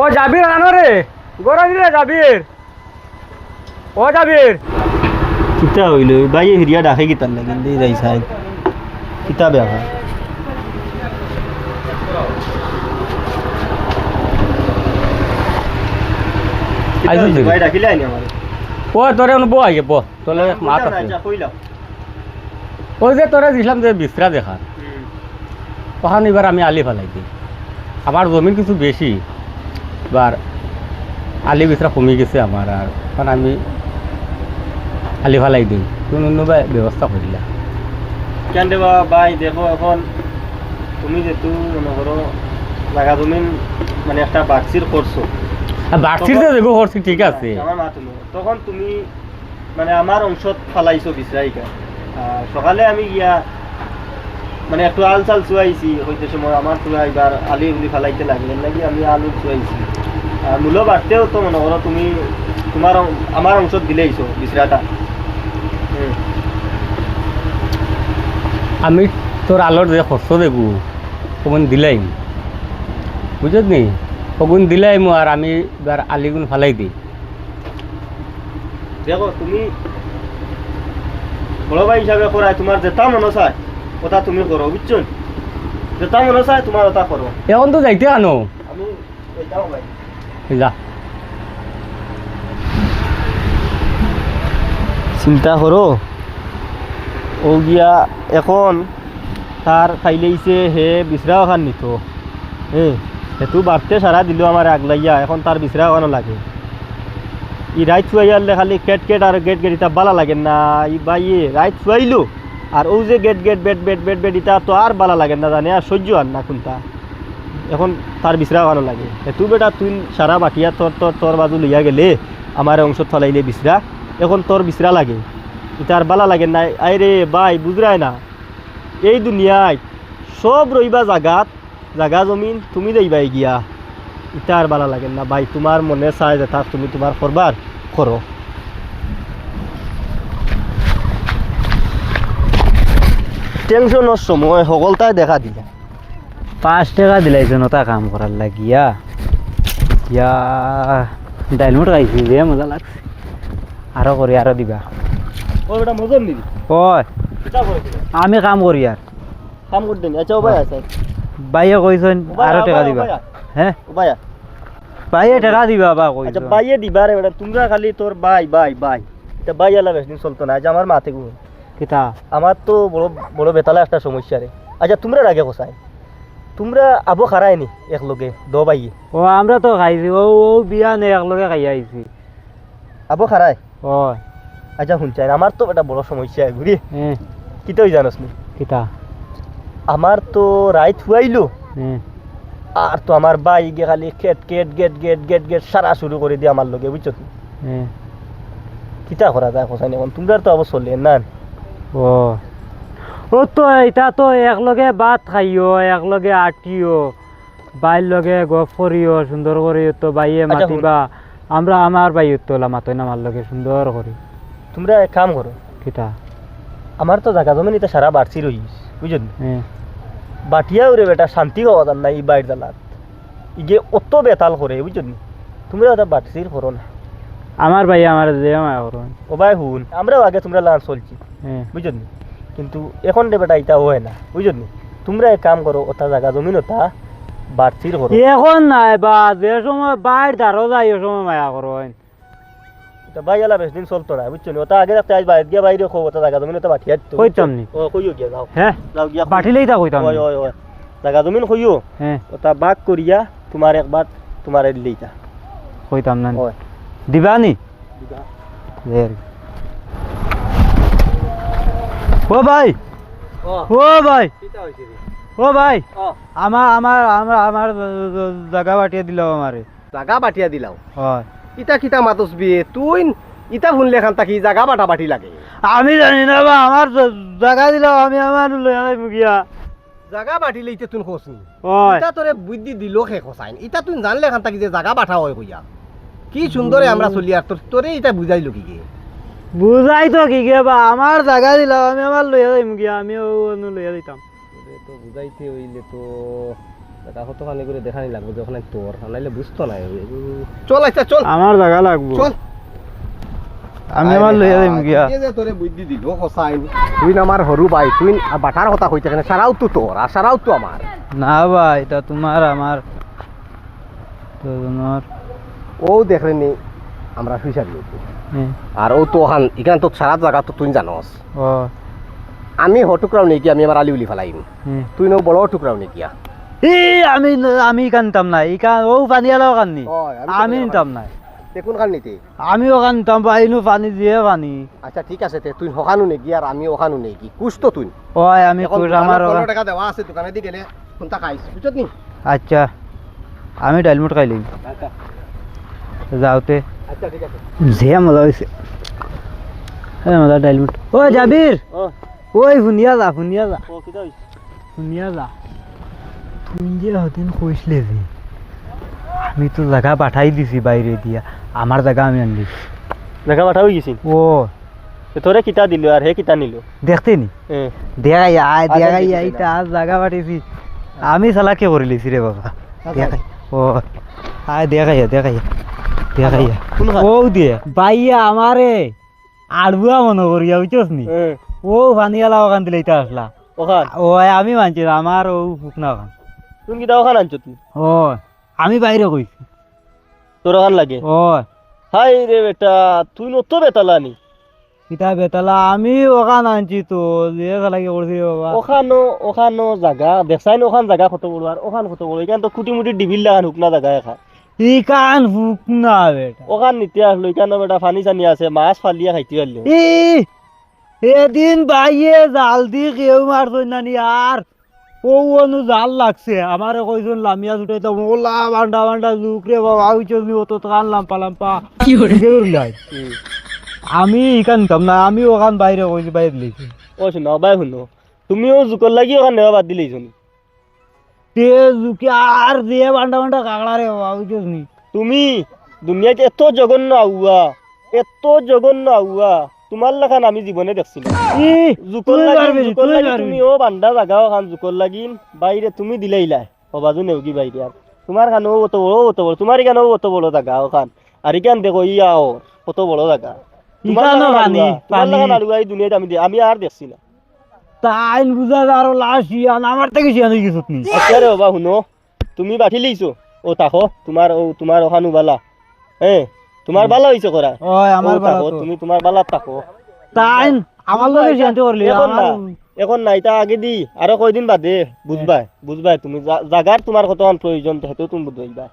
ও জাবির আনো রে। গরম রে জাবির। ও জাবির। কিতা হইল? ভাই হিরিয়া ডাকে কিতার লাগিন দিয়ে যাই সাই কিতা বেয়া আইসো দেখি। ভাই ডাকিলে আইনি আমার। ও তোরে অনুভব আগে ব তোলে মাত আছে। ওই যে তোরে দিছিলাম যে বিস্ত্রা দেখা। তখন এবার আমি আলি ফেলাই দিই আমার জমিন কিছু বেশি এবার আলি বিস্ত্রা কমে গেছে আমার আর কারণ আমি আলি ফেলাই দিই তুমি অন্য বা- ব্যবস্থা করিলা কেন দেবা ভাই দেখো এখন তুমি যেহেতু মনে করো জাগা জমিন মানে একটা বাক্সির করছ বাড়ছির যে দেখো করছি ঠিক আছে। আমার মা তুমি। তখন তুমি মানে আমার অংশত ফালাইছো বিশ্রাইকা সকালে আমি গিয়া মানে একটু আল চাল চুয়াইছি হইতে সময় আমার চুয়া এবার আলি উলি ফালাইতে লাগলেন নাকি আমি আলু চুয়াইছি। আর মূল্য বাড়তেও তো মনে করো তুমি তোমার আমার অংশত দিলেইছো বিশ্রাটা হুম। আমি তোর আলোর যে খরচ দেখু ওগুন দিলাই বুঝত নি? ওগুন দিলাই মো আর আমি এবার আলিগুন ফালাই দিই দেখো তুমি বড় ভাই হিসাবে করায় তোমার যেটা মনে চায় ওটা তুমি করো বুঝছ যেটা মনে চায় তোমার ওটা করো এখন তো যাইতে আনো। আমি যাও ভাই। যা। চিন্তা করো ও গিয়া এখন তার খাইলেইছে হে বিচরা খান নিত হে সেতু বাড়তে সারা দিল আমার আগলাইয়া এখন তার বিচরা খানো লাগে। ই রাইত চুয়াইয়ালে খালি কেট কেট আর গেট গেট ইটা বালা লাগে না ই বা ইয়ে রাইত চুয়াইলো আর ও যে গেট গেট, বেট বেট বেট বেট, ইটা তো আর বালা লাগে না জানে, আর সহ্য আর না কোনটা। এখন তার বিচরা খানো লাগে। সেতু বেটা, তুই সারা বাটিয়া তোর তোর তোর বাজু লইয়া গেলে আমার অংশ থলাইলে বিচরা এখন তোর বিচরা লাগে। ইটার বালা লাগে না, আই রে ভাই, বুঝরাই না। এই দুনিয়ায় সব রইবা জাগাত, জাগা জমিন তুমি দেইবাই গিয়া। ইটা আর বালা লাগে না, ভাই, তোমার মনে চায় যেটা তুমি তোমার করবার করো। টেনশনের সময় সকলটাই দেখা দিলা। পাঁচ টাকা দিলাইছে নতা কাম করার লাগিয়া ইয়া ডাইলমুট খাইছি যে মজা লাগছে। আরও করি আরও দিবা। ও বেটা মজন নিবি ওই করে আমি কাম করি আর কাম করতে নি আচ্ছা ও ভাই আছে। বাইয়ে কইছেন আরও টাকা দিবা। হ্যাঁ ও ভাই বাইয়ে টাকা দিবা বা আচ্ছা কইছো বাইয়ে দিবা রে বেটা। তোমরা খালি তোর ভাই ভাই ভাই এটা ভাই আলা বেশ দিন চলতো না আজ আমার মাতে গু কিতা? আমার তো বড় বড় বেতালা একটা সমস্যা রে। আচ্ছা তোমরা রাগে কোসাই? তোমরা আবো খারাই নি একলগে দ বাইয়ে ও আমরা তো খাইছি। ও ও বিয়া নে একলগে খাই আইছি। আবো খারাই? ওই আচ্ছা শুনছাই আমার তো একটা বড় সমস্যা ঘুরি কি তুই জানোস নি? কিতা? আমার তো রাইত হুয়াইলো হ্যাঁ আর তো আমার ভাই গিয়ে খালি কেট কেট গেট গেট গেট গেট সারা শুরু করে দিয়ে আমার লগে বুঝছ কিতা করা যায় কোসাই এখন তোমরা তো আবার চলে না? ও। ও তো এটা তো একলগে ভাত খাইও একলগে আটিও বাইর লগে গপ করিও সুন্দর করি তো বাইয়ে আচ্ছা। মাতিবা। আমরা আমার বাইর তোলা মাতই না আমার লগে সুন্দর করি তোমরা এক কাম করো। কিতা? আমার তো জায়গা জমিন এটা সারা বাড়ছি রইস বুঝলি বাটিয়া ওরে বেটা শান্তি হওয়া যান না এই বাইর জালাত। ইগে অত বেতাল করে বুঝলি তোমরা ওটা বাড়ছির করো না আমার ভাই আমার যে ও ভাই হুন আমরাও আগে তোমরা লান চলছি হ্যাঁ। বুঝলি? কিন্তু এখন রে বেটা এটা হয় না বুঝলি? তোমরা এক কাম করো ওটা জায়গা জমিন ওটা বাড়ছির করো। এখন নাই বা যে সময় বাইর ধারো যাই ও সময় মায়া এটা ভাই এলা বেশ দিন চলতো না বুঝছ ওটা আগে রাখতে আজ বাইরে গিয়া বাইরে খো ওটা জায়গা জমিন ওটা বাঠিয়া দিতো কইতাম নি। ও কইও গিয়া যাও। হ্যাঁ যাও গিয়া বাঠিলেই তা কইতাম ওই ওই ওই জায়গা জমিন কইও হ্যাঁ। ওটা বাক করিয়া তোমার একবার তোমার দিলেইতা কইতাম না ওই দিবা। নি দের ও ভাই। ও। ভাই। কিটা ও ভাই। আমার আমার আমার আমার জায়গা বাটিয়ে দিল আমারে। জাগা বাটিয়া দিলাও? হয়। ইটা কিতা মাতস বিয়ে? তুই ইটা শুনলে খান তাকি জাগা বাটা বাটি লাগে? আমি জানি না বা আমার জায়গা দিল আমি আমার আনাই মুগিয়া জাগা বাটিলে ইতে তুই খসনি ইটা তোরে বুদ্ধি দিল খে খসাইন ইটা তুই জানলে খান তাকি যে জাগা বাটা হয় কইয়া। কি সুন্দরে আমরা চলি আর তোর তোরে ইটা বুঝাইলো কি গে? বুঝাই তো কি গে বা আমার জায়গা দিল আমি আমার লই আনাই মুগিয়া আমি ও লই দিতাম তোরে তো বুঝাইতে হইলে তো জায়গা কত খানি করে দেখানি লাগবে যে ওখানে তোর নাইলে বুঝতো না চল আচ্ছা চল। আমার জায়গা লাগবো। চল। আমি আমার লইয়া যাইম গিয়া। এই যে তোরে বুদ্ধি দিল হোসাইন? তুই না আমার হরু ভাই তুই আর বাটার কথা কইতে কেন? সারাও তো তোর আর সারাও তো আমার। না ভাই এটা তোমার আমার। দুজনের ও দেখলেনি আমরা সুইসার নিয়েছি হ্যাঁ, আর ও তো ওখান এখানে তো সারা জায়গা তো তুই জানস। আমি হটুকরাও নেই কি আমি আমার আলি উলি ফেলাইম। হ্যাঁ। তুই নো বড় টুকরাও নেই কিয়া আমি আমি কানতাম না কান ও পানি আলাও কাননি আমি আমি নিতাম না। দেখুন কার নিতে আমিও কানতাম পাইনু পানি দিয়ে পানি। আচ্ছা ঠিক আছে তে তুই ওখানো নেই আর আমি ওখানো নেই কি কুছ তো তুই। ওই আমি আমার টাকা দেওয়া আছে দোকানে দি গেলে কোনটা খাইছ বুঝছত নি? আচ্ছা আমি ডাইলমুট খাইলিম আচ্ছা যাওতে। আচ্ছা যে মজা হয়েছে হ্যাঁ মজা ডাইলমুট ও জাবির ওই শুনিয়া যা শুনিয়া যা। শুনিয়া যা। তুই যে হতেন কইসলে যে আমি তো জায়গা পাঠাই দিছি বাইরে দিয়া আমার জায়গা আমি আনলি দেখা পাঠা হয়ে গেছি ও তোরে কিতা দিল আর হে কিতা নিল। দেখতে নি? দেখাই আয় আচ্ছা, দেখাই আইতা আজ জায়গা পাঠিয়েছি আমি চালাকে করে লিছি রে বাবা। দেখাই ও আয় দেখাইয়া কোনখান? ও দিয়ে। বাইয়া আমারে আড়বুয়া মনে করিয়া বুঝছস নি? হ্যাঁ ও পানিয়ালা ওখান দিলে এটা আসলা। ওখান? ও আমি মানছি না, আমার ও শুকনা ওখান। তুমি ওখান আনছো তুই ও আমি বাইরে কইছি। তোর ওখান লাগে? ও। হাই রে বেটা তুই নত বেতালানি কিতা বেতালা আমি ওখান আনছি তো যে লাগে করছি বাবা। ওখানো ওখানো জাগা দেখছাই ওখান জাগা কত বড় আর ওখান কত বড় এখান তো কুটি মুটি ডিবিল লাগান হুকনা জাগা এখান ইকান শুকনা বেটা। ওখান নিতে আসলো এখানে বেটা পানি চানি আছে মাছ ফালিয়া খাইতে পারলি। ই এদিন বাইয়ে জাল দি কেউ মারছই নানি আর ও অনু জাল লাগছে। আমারে কইজন লামিয়া ছুটে তো ওলা বান্ডা বান্ডা জুক রে বাবা হইছস নি অত কান লাম্পা লাম্পা। কি হইলাই আমি ইকান নিতাম না আমি ওখান বাইরে কইছি বাইরে লিছি ও শুনো বাই শুনো তুমিও জুকর লাগি ওখান নেওয়া বাদ দিলেই শুনি তে জুকে আর দিয়ে বান্ডা বান্ডা কাকড়া রে বাবা নি? তুমি দুনিয়াতে এত জঘন্য আউয়া এত জঘন্য আউয়া তোমার লেখান আমি জীবনে দেখছিলাম ই জুকর লাগি জুকর লাগি তুমি ও লাগিন বাইরে তুমি দিলাইলাই হবাজু নেউগি বাইরে আর। তোমার খান ও অত বড় অত বড় তোমার কেন অত বড় জাগা ওখান আর ইখান দেখো ইয়া ও কত বড় জাগা। তোমার লাগান আলুয়া এই দুনিয়াতে আমি আমি আর দেখছি না তাইন বুঝা আরও লাশ ইয়ান আমার থেকে শিয়ান হয়ে গেছত নি? আচ্ছা রে বাবা শুনো। তুমি বাঠি লিছো? ও তাকো তোমার ও তোমার ওখানু বালা। হ্যাঁ তোমার বালা হইছে করা ওই আমার বালা তো। তুমি তোমার বালা তাকো। তাইন আমার লগে করলি এখন না এখন না এটা আগে দি। আরও কয়দিন বাদে বুঝবাই বুঝবাই। তুমি জাগার তোমার কত প্রয়োজন সেইটো তুমি বুঝবাই